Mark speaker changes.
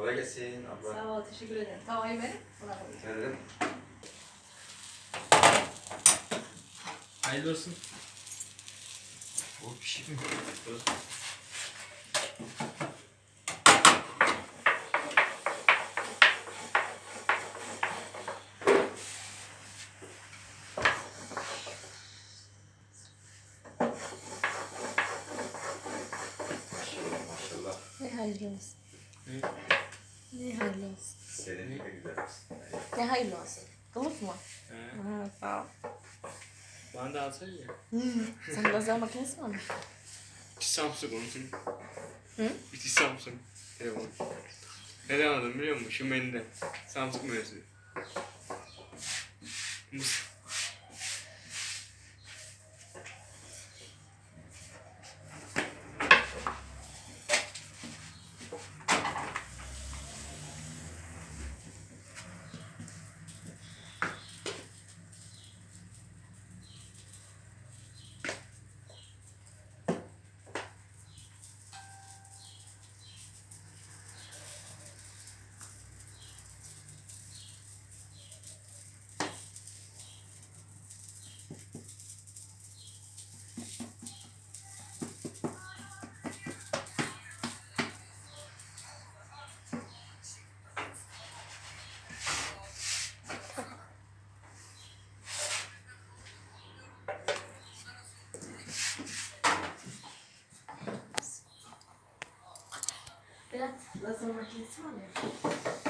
Speaker 1: Kolay gelsin abla.
Speaker 2: Sağ ol, teşekkür ederim. Tavayı verin. Buna koyayım.
Speaker 1: Ne dedim?
Speaker 3: Hayırlı olsun.
Speaker 1: Bu pişik mi? Maşallah maşallah.
Speaker 4: Ne hayırlı olsun.
Speaker 3: Ne?
Speaker 4: Ne hayırlı olsun.
Speaker 1: Senin de güzel?
Speaker 4: Ne hayırlı olsun. Kılıf mı?
Speaker 3: He.
Speaker 4: Ha, sağ ol.
Speaker 3: Bana da alsana ya.
Speaker 4: Sen lazer makinesi mi aldın?
Speaker 3: Bir Samsung onun.
Speaker 4: Hı?
Speaker 3: Bir Samsung telefon. Neden aldım biliyor musun? Şu menüden. Samsung menüsü. Mus.
Speaker 4: Berat, lazer makinesi var ya.